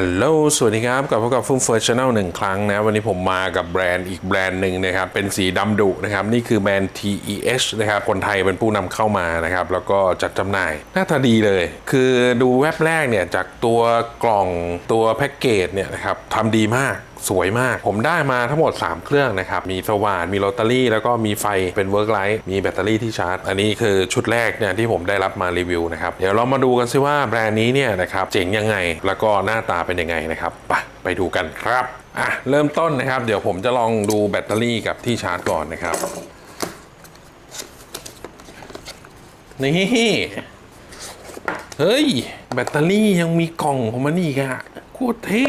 ฮัลโหล สวัสดีครับ กลับพบกับฟุ้งเฟิร์ชแนลหนึ่งครั้งนะ วันนี้ผมมากับแบรนด์อีกแบรนด์หนึ่งนะครับ เป็นสีดำดุนะครับ นี่คือแบรนด์ TEH นะครับ คนไทยเป็นผู้นำเข้ามานะครับ แล้วก็จัดจำหน่าย หน้าตาดีเลย คือดูแว็บแรกเนี่ย จากตัวกล่องตัวแพ็กเกจเนี่ยนะครับทำดีมากสวยมาก ผมได้มาทั้งหมด 3 เครื่องนะครับ มีสว่าน มีโรตารี่แล้วก็มีไฟเป็นเวิร์กไลท์มีแบตเตอรี่ที่ชาร์จ อันนี้คือชุดแรกเนี่ยที่ผมได้รับมารีวิวนะครับ เดี๋ยวเรามาดูกันซิว่าแบรนด์นี้เนี่ยนะครับเจ๋งยังไงแล้วก็หน้าตาเป็นยังไงนะครับไปไปดูกันครับอะเริ่มต้นนะครับ เดี๋ยวผมจะลองดูแบตเตอรี่กับที่ชาร์จก่อนนะครับนี่เฮ้ย แบตเตอรี่ยังมีกล่องของมันอีกอะโคตรเท่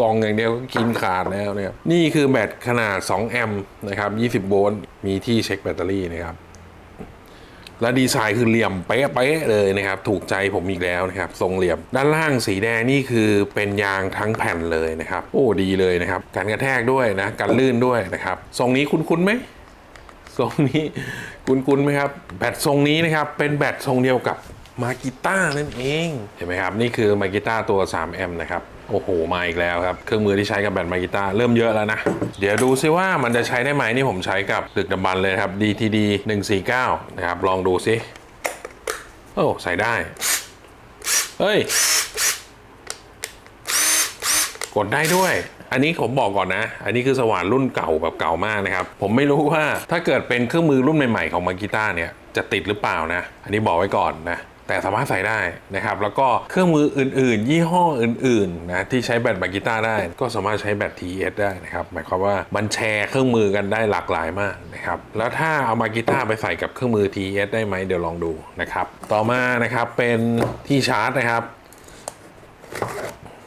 กองอย่างเดียวก็กินขาดแล้วนะครับนี่คือแบตขนาด 2 แอมป์นะครับ 20 โวลต์มีที่เช็คแบตเตอรี่นะครับและดีไซน์คือเหลี่ยมเป๊ะๆเลยนะครับ ถูกใจผมอีกแล้วนะครับ ทรงเหลี่ยม ด้านล่างสีแดงนี่คือเป็นยางทั้งแผ่นเลยนะครับ โอ้ดีเลยนะครับการกระแทกด้วยนะการลื่นด้วยนะครับ ทรงนี้คุ้นๆไหมทรงนี้คุ้นๆไหมครับ แบตทรงนี้นะครับ เป็นแบตทรงเดียวกับมากิต้านั่นเอง เห็นไหมครับ นี่คือมากิต้าตัว 3 แอมป์นะครับ โอ้โห มาอีกแล้วครับ เครื่องมือที่ใช้กับแบตมากิต้าเริ่มเยอะแล้วนะ เดี๋ยวดูซิว่ามันจะใช้ได้ไหมนี่ผมใช้กับดึกดำบรรเลยครับ DTD 149 นะครับ ลองดูซิ โอ้ ใส่ได้ เฮ้ย กดได้ด้วยอันนี้ผมบอกก่อนนะ อันนี้คือสว่านรุ่นเก่าแบบเก่ามากนะครับ ผมไม่รู้ว่าถ้าเกิดเป็นเครื่องมือรุ่นใหม่ๆของมากิต้าเนี่ย จะติดหรือเปล่านะ อันนี้บอกไว้ก่อนนะ แต่สามารถใส่ได้นะครับ แล้วก็เครื่องมืออื่น ๆ ยี่ห้ออื่น ๆ นะ ที่ใช้แบตมากิต้าได้ ก็สามารถใช้แบต TS ได้นะครับ หมายความว่ามันแชร์เครื่องมือกันได้หลากหลายมากนะครับ แล้วถ้าเอามากิต้าไปใส่กับเครื่องมือ TS ได้ไหมเดี๋ยวลองดูนะครับ ต่อมานะครับเป็นที่ชาร์จนะครับ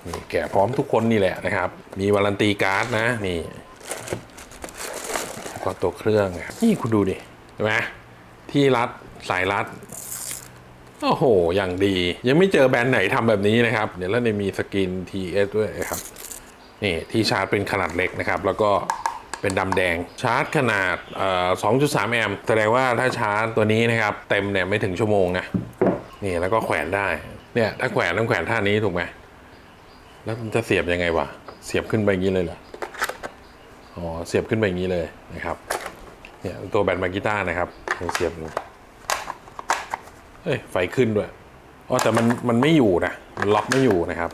นี่แกะพร้อมทุกคนนี่แหละนะครับ มีวารันตีการ์ดนะนี่แล้วก็ตัวเครื่องนี่คุณดูดิเห็นไหมที่รัดสายรัด โอ้โห อย่างดี ยังไม่เจอแบรนด์ไหนทำแบบนี้นะครับ เดี๋ยวแล้วเนี่ยมีสกิน TS ด้วยนะครับนี่ที่ชาร์จเป็นขนาดเล็กนะครับ แล้วก็เป็นดำแดงชาร์จขนาด 2.3 แอมป์แสดงว่าถ้าชาร์จตัวนี้นะครับ เต็มเนี่ยไม่ถึงชั่วโมงนะนี่แล้วก็แขวนได้เนี่ยถ้าแขวนต้องแขวนท่านี้ถูกไหมแล้วมันจะเสียบยังไงวะเสียบขึ้นไปอย่างนี้เลยเหรออ๋อเสียบขึ้นไปอย่างนี้เลยนะครับเนี่ยตัวแบตมากีต้านะครับเสียบอางนี้ เอ้ยไฟขึ้นด้วยอ๋อแต่มันมันไม่อยู่นะมันล็อกไม่อยู่นะครับ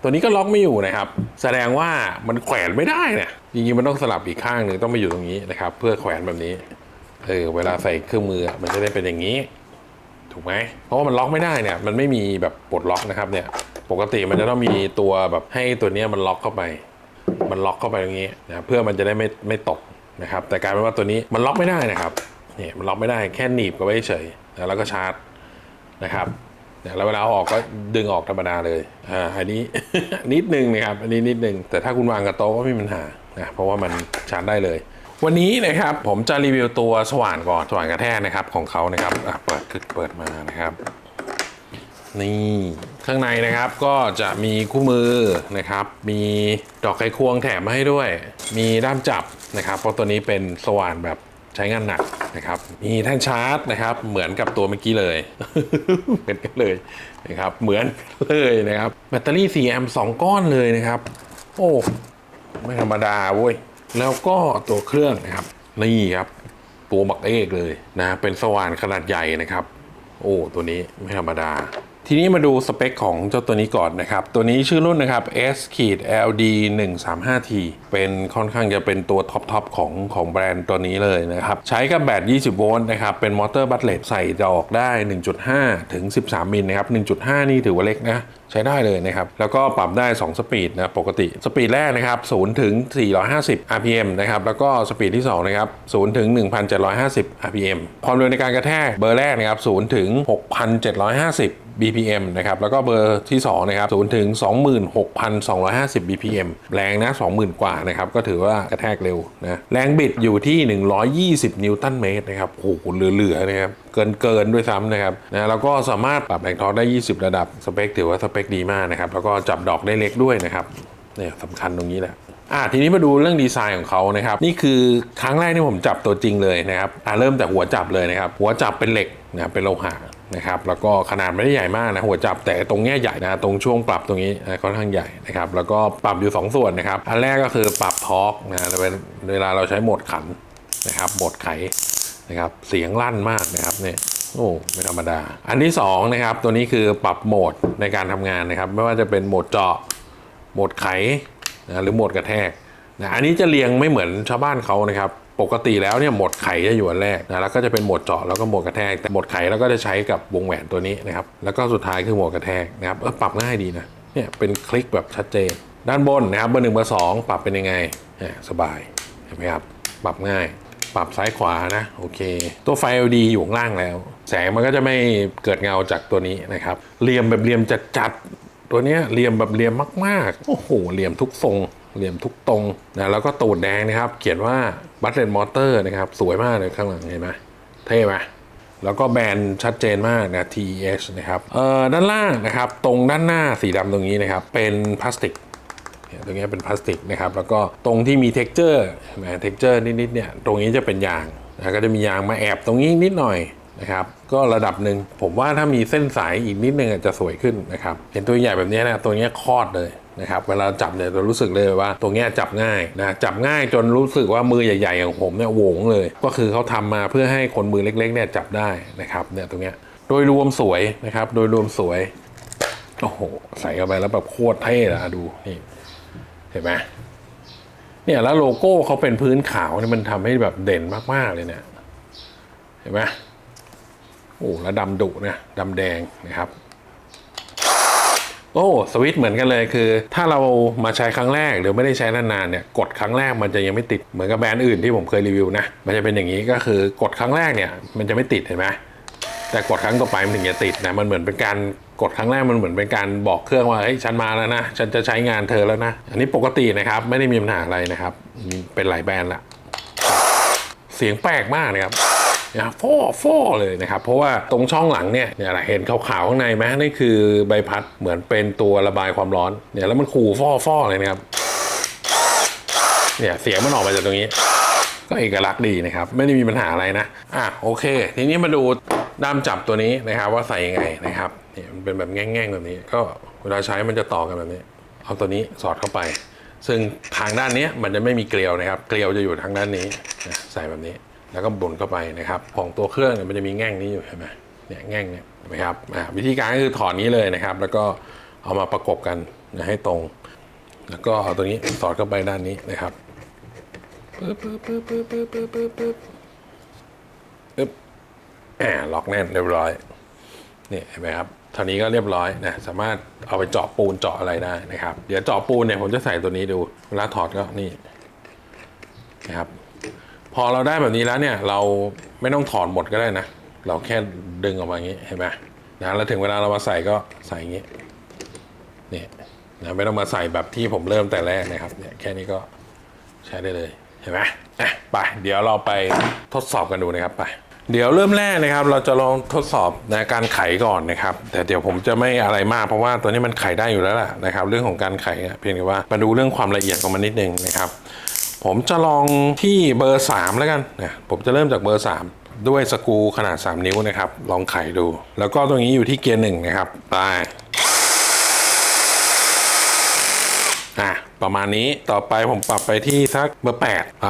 ตัวนี้ก็ล็อกไม่อยู่นะครับ แสดงว่ามันแขวนไม่ได้นี่ยจริงๆมันต้องสลับอีกข้างหนึ่งต้องมาอยู่ตรงนี้นะครับ เพื่อแขวนแบบนี้เออเวลาใส่เครื่องมือมันจะได้เป็นอย่างนี้ ถูกไหมเพราะว่ามันล็อกไม่ได้เนี่ย มันไม่มีแบบปลดล็อกนะครับเนี่ย ปกติมันจะต้องมีตัวแบบให้ตัวเนี้ยมันล็อกเข้าไป มันล็อกเข้าไปอย่างนี้นะเพื่อมันจะได้ไม่ไม่ตกนะครับ แต่กลายเป็นว่าตัวนี้มันล็อกไม่ได้นะครับเนี่ยมันล็อกไม่ได้แค่หนีบก็ไว้เฉย นะแล้วก็ชาร์จนะครับแล้วเวลาเอาออกก็ดึงออกธรรมดาเลยอ่าอันนี้ นิดนึงนะครับ อันนี้นิดนึง แต่ถ้าคุณวางกับโต๊ะก็ไม่มีปัญหานะเพราะว่ามันชาร์จได้เลย วันนี้นะครับผมจะรีวิวตัวสว่านก่อนสว่านกระแทกนะครับของเขานะครับอะเปิดเปิดมานะครับนี่ข้างในนะครับก็จะมีคู่มือนะครับ มีดอกไขควงแถมมาให้ด้วย มีด้ามจับนะครับ เพราะตัวนี้เป็นสว่านแบบ ใช้งานหนักนะครับ มีแท่นชาร์จนะครับ เหมือนกับตัวเมื่อกี้เลย เหมือนกันเลยนะครับ เหมือนเลยนะครับ แบตเตอรี่4แอมป์2ก้อนเลยนะครับ โอ้ ไม่ธรรมดาเว้ย แล้วก็ตัวเครื่องนะครับ นี่ครับ ตัวบักเอกเลยนะ เป็นสว่านขนาดใหญ่นะครับ โอ้ ตัวนี้ไม่ธรรมดา ทีนี้มาดูสเปคของเจ้าตัวนี้ก่อนนะครับ ตัวนี้ชื่อรุ่นนะครับ S ขีด LD 1 3 5 T เป็นค่อนข้างจะเป็นตัวท็อปทอปของของแบรนด์ตัวนี้เลยนะครับ ใช้กับแบต 20 โวลต์นะครับ เป็นมอเตอร์บัตเลตใส่ดอกได้ 1.5 ถึง 13 มิลนะครับ 1.5 นี่ถือว่าเล็กนะ ใช้ได้เลยนะครับ แล้วก็ปรับได้ 2 สปีดนะปกติ สปีดแรกนะครับ0ถึง 450 RPM นะครับ แล้วก็สปีดที่2นะครับ0ถึง 1,750 RPM ความเร็วในการกระแทกเบอร์แรกนะครับ0ถึง 6,750 BPM นะครับ แล้วก็เบอร์ที่ 2 นะครับ0ถึง 26,250 BPM แรงนะ 20,000 กว่านะครับ ก็ถือว่ากระแทกเร็วนะ แรงบิดอยู่ที่ 120 นิวตันเมตรนะครับ โอ้โหเหลือๆนะครับ เกินเกินด้วยซ้ำนะครับนะแล้วก็สามารถปรับแรงทอร์กได้ 20 ระดับ สเปคถือว่าสเปคดีมากนะครับ แล้วก็จับดอกได้เล็กด้วยนะครับเนี่ยสำคัญตรงนี้แหละอะทีนี้มาดูเรื่องดีไซน์ของเขานะครับ นี่คือครั้งแรกที่ผมจับตัวจริงเลยนะครับอะเริ่มจากหัวจับเลยนะครับ หัวจับเป็นเหล็กนะเป็นโลหะนะครับแล้วก็ขนาดไม่ได้ใหญ่มากนะหัวจับแต่ตรงเนี้ยใหญ่นะตรงช่วงปรับตรงนี้ค่อนข้างใหญ่นะครับแล้วก็ปรับอยู่ 2 ส่วนนะครับ อันแรกก็คือปรับทอร์กนะเวลาเราใช้โหมดขันนะครับโหมดไขนะครับเสียงลั่นมากนะครับเนี่ย โอ้ไม่ธรรมดา อันที่สองนะครับตัวนี้คือปรับโหมดในการทำงานนะครับ ไม่ว่าจะเป็นโหมดเจาะโหมดไขนะหรือโหมดกระแทกนะอันนี้จะเรียงไม่เหมือนชาวบ้านเขานะครับ ปกติแล้วเนี่ยโหมดไขจะอยู่อันแรกนะแล้วก็จะเป็นโหมดเจาะแล้วก็โหมดกระแทกแต่โหมดไขแล้วก็จะใช้กับวงแหวนตัวนี้นะครับ แล้วก็สุดท้ายคือโหมดกระแทกนะครับเออปรับง่ายดีนะเนี่ยเป็นคลิกแบบชัดเจน ด้านบนนะครับเบอร์หนึ่งเบอร์สองปรับเป็นยังไงสบายเห็นไหมครับปรับง่าย ปรับซ้ายขวานะโอเค ตัวไฟ LED อยู่ข้างล่างแล้ว แสงมันก็จะไม่เกิดเงาจากตัวนี้นะครับเหลี่ยมแบบเหลี่ยมจัดๆตัวนี้เหลี่ยมแบบเหลี่ยมมากๆโอ้โหเหลี่ยมทุกทรงเหลี่ยมทุกตรงนะแล้วก็ตูดแดงนะครับ เขียนว่าบัตเ e นมอเตอร์นะครับ สวยมากเลยข้างหลังเห็นไหมเท่ไหมแล้วก็แบรนด์ชัดเจนมากนะ TES นะครับเอ่อด้านล่างนะครับ ตรงด้านหน้าสีดำตรงนี้นะครับ เป็นพลาสติก ตรงนี้เป็นพลาสติกนะครับ แล้วก็ตรงที่มี t e x t อร์นะ t e x t อร์นิดๆเนี่ยตรงนี้จะเป็นยางนะก็จะมียางมาแอบตรงนี้นิดหน่อยนะครับก็ระดับหนึ่งผมว่าถ้ามีเส้นสายอีกนิดนึงจะสวยขึ้นนะครับเห็นตัวใหญ่แบบนี้นะตัวนี้คลอดเลยนะครับเวลาจับเนี่ยเรารู้สึกเลยว่าตรงนี้จับง่ายนะจับง่ายจนรู้สึกว่ามือใหญ่ๆอย่างผมเนี่ยโหวงเลย ก็คือเขาทำมาเพื่อให้คนมือเล็กๆเนี่ยจับได้นะครับเนี่ยตรงนี้โดยรวมสวยนะครับ โดยรวมสวยโอ้โหใส่เข้าไปแล้วแบบโคตรเท่อะดูนี่ เห็นไหมเนี่ยแล้วโลโก้เขาเป็นพื้นขาวเนี่ยมันทำให้แบบเด่นมาก ๆ เลยเนี่ยเห็นไหมโอ้แล้วดำดุเนะดำแดงนะครับ โอ้สวิตช์เหมือนกันเลยคือ ถ้าเรามาใช้ครั้งแรกหรือไม่ได้ใช้นานๆเนี่ยกดครั้งแรกมันจะยังไม่ติดเหมือนกับแบรนด์อื่นที่ผมเคยรีวิวนะมันจะเป็นอย่างนี้ก็คือกดครั้งแรกเนี่ย มันจะไม่ติดเห็นไหมแต่กดครั้งต่อไปมันถึงจะติดนะมันเหมือนเป็นการ กดครั้งแรกมันเหมือนเป็นการบอกเครื่องว่าเฮ้ยฉันมาแล้วนะฉันจะใช้งานเธอแล้วนะ อันนี้ปกตินะครับไม่ได้มีปัญหาอะไรนะครับเป็นหลายแบรนด์ละเสียงแปลกมากนะครับนะฟอฟอเลยนะครับ เพราะว่าตรงช่องหลังเนี่ยเนี่ยเห็นขาวๆข้างในไหมนี่คือใบพัดเหมือนเป็นตัวระบายความร้อนเนี่ยแล้วมันขู่ฟอฟอเลยนะครับเนี่ยเสียงมันออกมาจากตรงนี้ ก็เอกลักษณ์ดีนะครับ ไม่ได้มีปัญหาอะไรนะอะโอเค ทีนี้มาดูด้ามจับตัวนี้นะครับว่าใส่ยังไงนะครับ นี่มันเป็นแบบแง่งๆแบบนี้ ก็เวลาใช้มันจะต่อกันแบบนี้ เอาตัวนี้สอดเข้าไป ซึ่งทางด้านนี้มันจะไม่มีเกลียวนะครับ เกลียวจะอยู่ทางด้านนี้ใส่แบบนี้ แล้วก็บนเข้าไปนะครับ ของตัวเครื่องเนี่ยมันจะมีแง่งนี้อยู่เห็นไหมเนี่ยแง่งเนี่ยนไหมครับวิธีการก็คือถอดนี้เลยนะครับ แล้วก็เอามาประกบกันนะให้ตรง แล้วก็เอาตัวนี้สอดเข้าไปด้านนี้นะครับปึ๊บปึ๊บปึ๊บปึ๊บปึ๊บปึ๊บปึ๊บปึ๊บปึ๊บอ่าล็อกแน่นเรียบร้อยนี่เห็นไหมครับ เท่านี้ก็เรียบร้อยนะสามารถเอาไปเจาะปูนเจาะอะไรได้นะครับ เดี๋ยวเจาะปูนเนี่ยผมจะใส่ตัวนี้ดูเวลาถอดก็นี่นะครับ พอเราได้แบบนี้แล้วเนี่ย เราไม่ต้องถอดหมดก็ได้นะ เราแค่ดึงออกมาอย่างนี้เห็นไหมนะแล้วถึงเวลาเรามาใส่ก็ใส่อย่างนี้นี่นะไม่ต้องมาใส่แบบที่ผมเริ่มแต่แรกนะครับเนี่ยแค่นี้ก็ใช้ได้เลยเห็นไหมอะไปเดี๋ยวเราไปทดสอบกันดูนะครับไป เดี๋ยวเริ่มแรกนะครับ เราจะลองทดสอบนะการไขก่อนนะครับ แต่เดี๋ยวผมจะไม่อะไรมากเพราะว่าตัวนี้มันไขได้อยู่แล้วล่ะนะครับ เรื่องของการไขเพียงแต่ว่ามาดูเรื่องความละเอียดของมันนิดนึงนะครับ ผมจะลองที่เบอร์ 3 แล้วกันนะผมจะเริ่มจากเบอร์ 3 ด้วยสกูขนาด 3 นิ้วนะครับ ลองไขดู แล้วก็ตรงนี้อยู่ที่เกียร์หนึ่งนะครับไปอะประมาณนี้ต่อไปผมปรับไปที่สักเบอร์แปดไป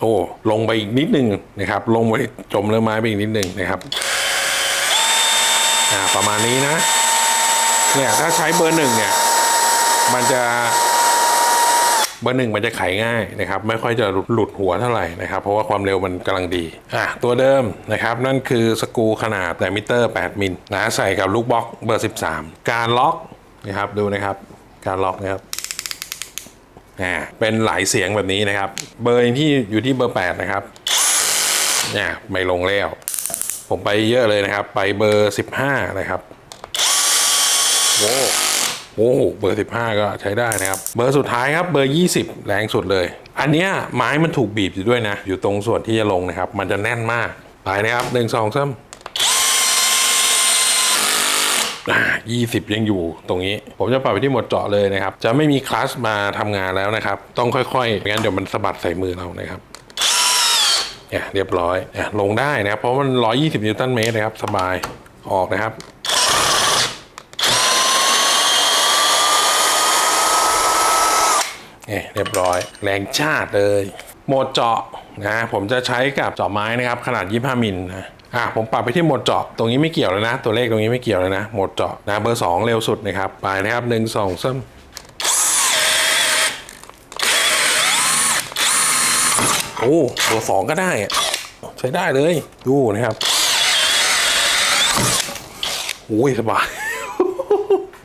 โอ้ลงไปอีกนิดนึงนะครับ ลงไปจมเรือไม้ไปอีกนิดนึงนะครับอ่าประมาณนี้นะเนี่ยถ้าใช้เบอร์หนึ่งเนี่ยมันจะเบอร์หนึ่งมันจะไขง่ายนะครับไม่ค่อยจะหลุดหัวเท่าไหร่นะครับ เพราะว่าความเร็วมันกำลังดีอะตัวเดิมนะครับ นั่นคือสกูขนาดไดมิเตอร์ 8 มิลนะใส่กับลูกบล็อกเบอร์ 13 การล็อกนะครับดูนะครับ การล็อกนะครับ นะเป็นหลายเสียงแบบนี้นะครับ เบอร์ที่อยู่ที่เบอร์ 8 นะครับเนี่ยไม่ลงแล้ว ผมไปเยอะเลยนะครับ ไปเบอร์ 15 นะครับโอ้โหเบอร์ 15 ก็ใช้ได้นะครับ เบอร์สุดท้ายครับเบอร์ 20 แรงสุดเลย อันเนี้ยไม้มันถูกบีบอยู่ด้วยนะ อยู่ตรงส่วนที่จะลงนะครับ มันจะแน่นมาก ไปนะครับ 1 2 3 องสามยี่สิบยังอยู่ตรงนี้ ผมจะปรับไปที่หมดเจาะเลยนะครับ จะไม่มีคลัชมาทำงานแล้วนะครับ ต้องค่อยๆไม่งั้นเดี๋ยวมันสะบัดใส่มือเรานะครับเนี่ยเรียบร้อยอะลงได้นะครับ เพราะมัน 120 นิวตันเมตรนะครับ สบายออกนะครับเนี่ยเรียบร้อย แรงชาติเลย โหมดเจาะนะผมจะใช้กับเจาะไม้นะครับ ขนาด 25 มิลนะ อะผมปรับไปที่โหมดเจาะตรงนี้ไม่เกี่ยวเลยนะ ตัวเลขตรงนี้ไม่เกี่ยวเลยนะโหมดเจาะนะเบอร์ 2 เร็วสุดนะครับไปนะครับหนึ่งสองสามโอ้เบอร์สองก็ได้ใช้ได้เลยดูนะครับโอ้ยสบาย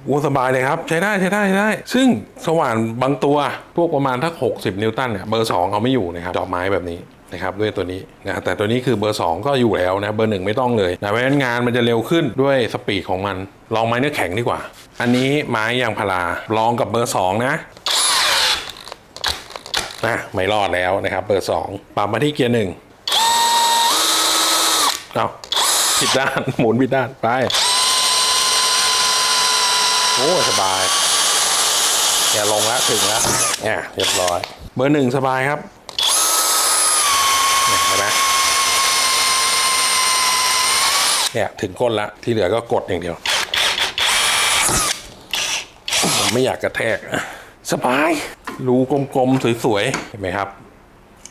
โอ้สบายเลยครับ ใช้ได้ใช้ได้ใช้ได้ ซึ่งสว่านบางตัวพวกประมาณทัก 60 นิวตันเนี่ยเบอร์ 2 เอาไม่อยู่นะครับเจาะไม้แบบนี้ นะครับด้วยตัวนี้นะแต่ตัวนี้คือเบอร์ 2 ก็อยู่แล้วนะเบอร์ 1 ไม่ต้องเลยนะเพราะฉะนั้นงานมันจะเร็วขึ้นด้วยสปีดของมัน ลองไม้เนื้อแข็งดีกว่า อันนี้ไม้ยางพาราลองกับเบอร์ 2 นะนะไม่รอดแล้วนะครับเบอร์ 2ปรับมาที่เกียร์หนึ่งเอาผิดด้านหมุนผิดด้านไปโอ้สบายอย่าลงแล้วถึงแล้วเนี่ยเรียบร้อย เบอร์หนึ่งสบายครับเนี่ยเห็นไหม เนี่ยถึงก้นละที่เหลือก็กดอย่างเดียว ไม่อยากกระแทก สบาย รูกลมๆ สวยๆ เห็นไหมครับ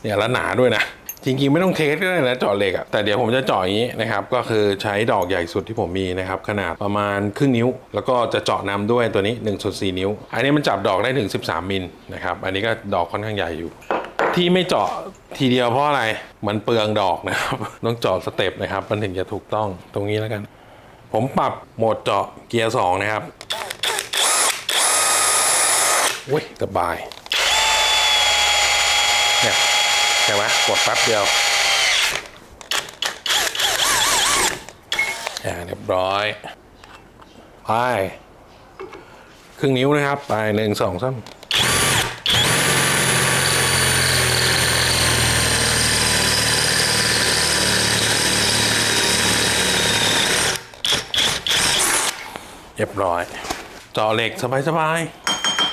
เนี่ยแล้วหนาด้วยนะจริงๆ ไม่ต้องเทสก็ได้นะเจาะเหล็กอะแต่เดี๋ยวผมจะเจาะอย่างนี้นะครับก็คือใช้ดอกใหญ่สุดที่ผมมีนะครับขนาดประมาณครึ่งนิ้ว แล้วก็จะเจาะนำด้วยตัวนี้1ส่วน4นิ้ว อันนี้มันจับดอกได้ถึง 13 มิลนะครับอันนี้ก็ดอกค่อนข้างใหญ่อยู่ ที่ไม่เจาะทีเดียวเพราะอะไร มันเปลืองดอกนะครับ ต้องเจาะสเต็ปนะครับ มันถึงจะถูกต้องตรงนี้แล้วกัน ผมปรับโหมดเจาะเกียร์สองนะครับอุ้ยสบาย เนี่ยใช่ไหมกดแป๊บเดียวอ่าเรียบร้อย ไป ครึ่งนิ้วนะครับ ไปหนึ่งสองสาม รียบร้อย จอเหล็กสบาย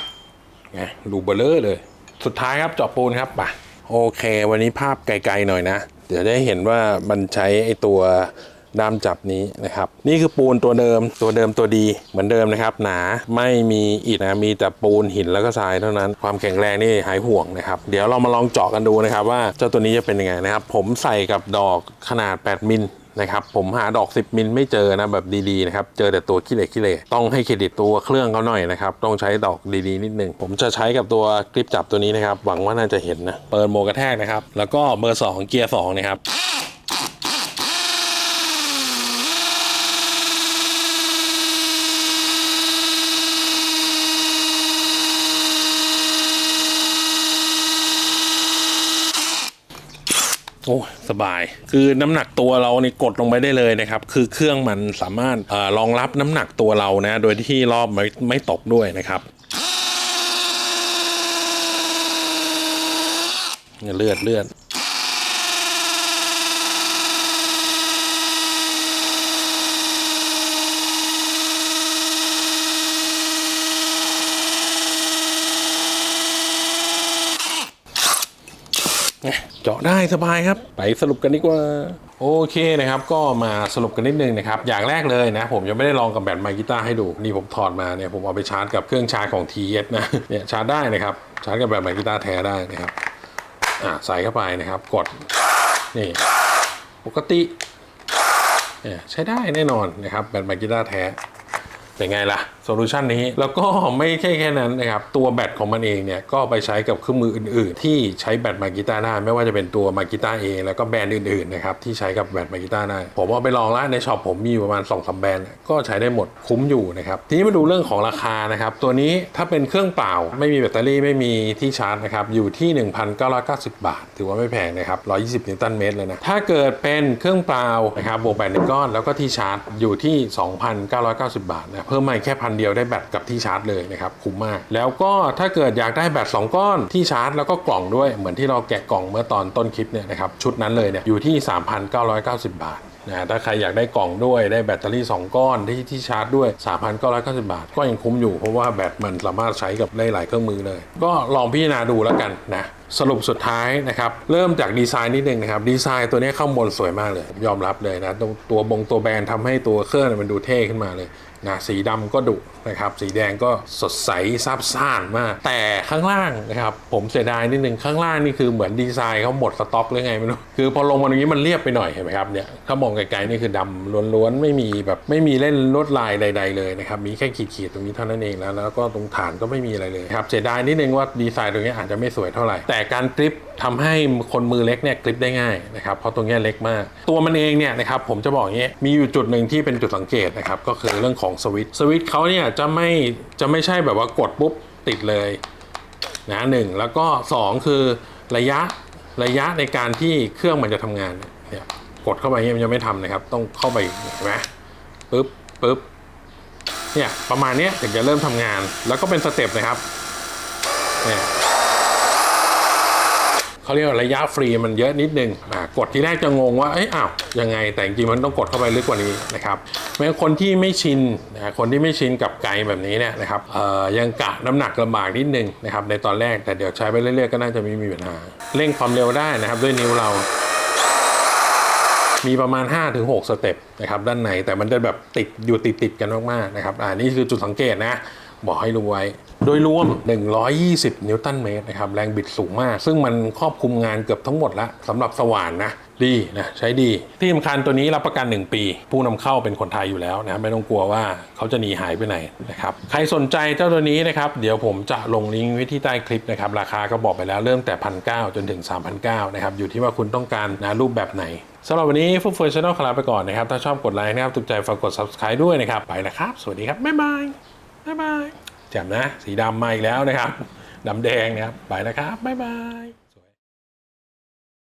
ๆไงรูเบลเลอร์เลย สุดท้ายครับเจาะปูนครับไปโอเค วันนี้ภาพไกลๆหน่อยนะ เดี๋ยวได้เห็นว่ามันใช้ไอตัวด้ามจับนี้นะครับ นี่คือปูนตัวเดิมตัวเดิมตัวดีเหมือนเดิมนะครับ หนาไม่มีอิฐนะมีแต่ปูนหินแล้วก็ทรายเท่านั้น ความแข็งแรงนี่หายห่วงนะครับ เดี๋ยวเรามาลองเจาะกันดูนะครับ ว่าเจ้าตัวนี้จะเป็นยังไงนะครับ ผมใส่กับดอกขนาด 8 มิล นะครับผมหาดอก 10 มิลไม่เจอนะแบบดีๆนะครับเจอแต่ตัวขี้เหล็กขี้เหล็กต้องให้เครดิตตัวเครื่องเขาหน่อยนะครับต้องใช้ดอกดีๆนิดนึงผมจะใช้กับตัวคลิปจับตัวนี้นะครับหวังว่าน่าจะเห็นนะเปิดโมกระแทกนะครับแล้วก็เบอร์ 2 เกียร์2นะครับโอ้ สบาย คือน้ำหนักตัวเรานี่กดลงไปได้เลยนะครับ คือเครื่องมันสามารถเออรองรับน้ำหนักตัวเรานะ โดยที่รอบไม่ไม่ตกด้วยนะครับเนี่ยเลือดเลือด เจาะได้สบายครับ ไปสรุปกันดีกว่า โอเคนะครับ ก็มาสรุปกันนิดนึงนะครับ อย่างแรกเลยนะ ผมยังไม่ได้ลองกับแบตไมค์กีตาร์ให้ดู นี่ผมถอดมาเนี่ย ผมเอาไปชาร์จกับเครื่องชาร์จของ TS นะ เนี่ยชาร์จได้นะครับ ชาร์จกับแบตไมค์กีตาร์แท้ได้นะครับ อ่าใส่เข้าไปนะครับ กด นี่ ปกติเนี่ยใช้ได้แน่นอนนะครับแบตไมค์กีตาร์แท้ เป็นไงล่ะโซลูชันนี้ แล้วก็ไม่ใช่แค่นั้นนะครับตัวแบตของมันเองเนี่ยก็ไปใช้กับเครื่องมืออื่น ๆ ที่ใช้แบตมากีตาร์ได้ไม่ว่าจะเป็นตัวมากีตาร์เองแล้วก็แบรนด์อื่นๆนะครับที่ใช้กับแบตมากีตาร์ได้ผมเอาไปลองแล้วในช็อปผมมีอยู่ประมาณ2อสแบรนด์ก็ใช้ได้หมดคุ้มอยู่นะครับทีนี้มาดูเรื่องของราคานะครับตัวนี้ถ้าเป็นเครื่องเปล่า ไม่มีแบตเตอรี่ไม่มีที่ชาร์จนะครับอยู่ที่ 1,990 บาท ถือว่าไม่แพงนะครับ120นิวตันเมตรเลยนะถ้าเกิดเป็นเครื่องเปล่านะครับบวกแบตหนึ่งก้อนแล้วก็ที่ชาร์จอยู่ที่ 2,990 บาทนะเพิ่มมาแค่พันเดียวได้แบตกับที่ชาร์จเลยนะครับคุ้มมาก แล้วก็ถ้าเกิดอยากได้แบต2ก้อนที่ชาร์จแล้วก็กล่องด้วยเหมือนที่เราแกะกล่องเมื่อตอนต้นคลิปเนี่ยนะครับชุดนั้นเลยเนี่ยอยู่ที่ 3,990 บาทนะถ้าใครอยากได้กล่องด้วยได้แบตเตอรี่ 2 ก้อนที่ที่ชาร์จด้วย 3,990 บาท ก็ยังคุ้มอยู่เพราะว่าแบตมันสามารถใช้กับได้หลายเครื่องมือเลย ก็ลองพิจารณาดูแล้วกันนะสรุปสุดท้ายนะครับเริ่มจากดีไซน์นิดนึงนะครับดีไซน์ตัวนี้ข้างบนสวยมากเลย ผมยอมรับเลยนะ ตัวบงตัวแบรนด์ทำให้ตัวเครื่องมันดูเท่ขึ้นมาเลย นะสีดำก็ดุนะครับสีแดงก็สดใสซาบซ่านมาก แต่ข้างล่างนะครับผมเสียดายนิดนึงข้างล่างนี่คือเหมือนดีไซน์เขาหมดสต็อกหรือไงไม่รู้คือพอลงมาตรงนี้มันเรียบไปหน่อยเห็นไหมครับเนี่ยถ้ามองไกลๆนี่คือดำล้วนๆไม่มีแบบไม่มีเล่นลวดลายใด ๆ เลยนะครับมีแค่ขีดๆตรงนี้เท่านั้นเองแล้วแล้วก็ตรงฐานก็ไม่มีอะไรเลยครับเสียดายนิดนึงว่าดีไซน์ตรงนี้อาจจะไม่สวยเท่าไหร่แต่การกริป ทำให้คนมือเล็กเนี่ยกริปได้ง่ายนะครับเพราะตรงนี้เล็กมาก ตัวมันเองเนี่ยนะครับผมจะบอกอย่างนี้มีอยู่จุดหนึ่งที่เป็นจุดสังเกตนะครับก็คือเรื่องของสวิตช์สวิตช์เขาเนี่ยจะไม่จะไม่ใช่แบบว่ากดปุ๊บติดเลยนะหนึ่งแล้วก็สองคือระยะระยะในการที่เครื่องมันจะทำงานเนี่ยกดเข้าไปเนี่ยมันยังไม่ทำนะครับ ต้องเข้าไปเห็นไหมปึ๊บปึ๊บเนี่ยประมาณเนี้ยถึงจะเริ่มทำงาน แล้วก็เป็นสเต็ปนะครับเนี่ย เขาเรียกว่าระยะฟรีมันเยอะนิดนึงอ่ากดที่แรกจะงงว่าเอ้ยอ้าวยังไงแต่จริงๆมันต้องกดเข้าไปลึกกว่านี้นะครับแม้คนที่ไม่ชินนะคนที่ไม่ชินกับไกแบบนี้เนี่ยนะครับเอ่อยังกะน้ำหนักลำบากนิดนึงนะครับในตอนแรกแต่เดี๋ยวใช้ไปเรื่อยๆก็น่าจะไม่มีปัญหาเร่งความเร็วได้นะครับด้วยนิ้วเรามีประมาณ 5-6 สเต็ปนะครับด้านในแต่มันจะแบบติดอยู่ติดติดๆกันมากๆนะครับอ่านี่คือจุดสังเกตนะ บอกให้รู้ไว้ โดยรวม 120 นิวตันเมตรนะครับ แรงบิดสูงมาก ซึ่งมันครอบคลุมงานเกือบทั้งหมดแล้วสำหรับสว่านนะดีนะใช้ดีที่สำคัญตัวนี้รับประกัน 1 ปี ผู้นำเข้าเป็นคนไทยอยู่แล้วนะไม่ต้องกลัวว่าเขาจะหนีหายไปไหนนะครับใครสนใจเจ้าตัวนี้นะครับ เดี๋ยวผมจะลงลิงก์ไว้ที่ใต้คลิปนะครับ ราคาก็บอกไปแล้วเริ่มแต่พันเจนถึง 3,900นะครับอยู่ที่ว่าคุณต้องการนะรูปแบบไหนสำหรับวันนี้ฟุตเฟอร์ช n นลขอลาไปก่อนนะครับ ถ้าชอบกดไลค์นะครับถูกใจฝากกด subscribe ด้วยนะครับ ไปนะครับ สวัสดีครับ บ๊ายบาย บ๊ายบายแจ่มนะ สีดำมาอีกแล้วนะครับดำแดงนะครับไปแล้วครับบ๊ายบาย